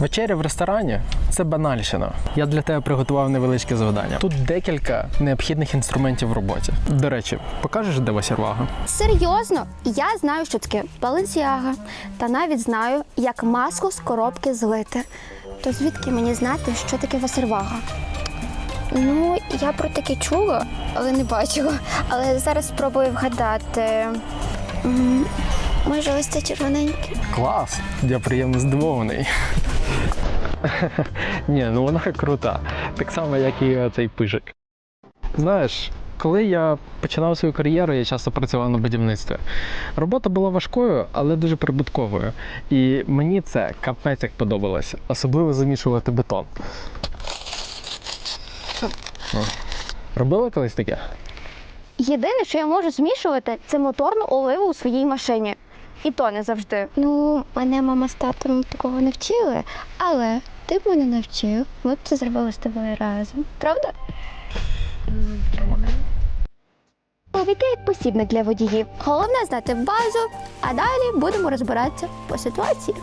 Вечеря в ресторані це банальщина. Я для тебе приготував невеличке завдання. Тут декілька необхідних інструментів в роботі. До речі, покажеш, де Васірвага? Серйозно, я знаю, що таке Баленсіага, та навіть знаю, як масло з коробки злити. То звідки мені знати, що таке васервага? Ну, я про таке чула, але не бачила. Але зараз спробую вгадати. М, Може, ось це червоненьке? Клас! Я приємно здивований. Ні, ну вона крута. Так само, як і цей пижик. Знаєш, коли я починав свою кар'єру, я часто працював на будівництві. Робота була важкою, але дуже прибутковою. І мені це капець як подобалось, особливо замішувати бетон. Робила колись таке? Єдине, що я можу змішувати, це моторну оливу у своїй машині. І то не завжди. Ну, мене мама з татом такого не вчили, але ти б мене навчив. Ми б це зробили з тобою разом. Правда? Повіки як посібник для водіїв. Головне знати базу, а далі будемо розбиратися по ситуації.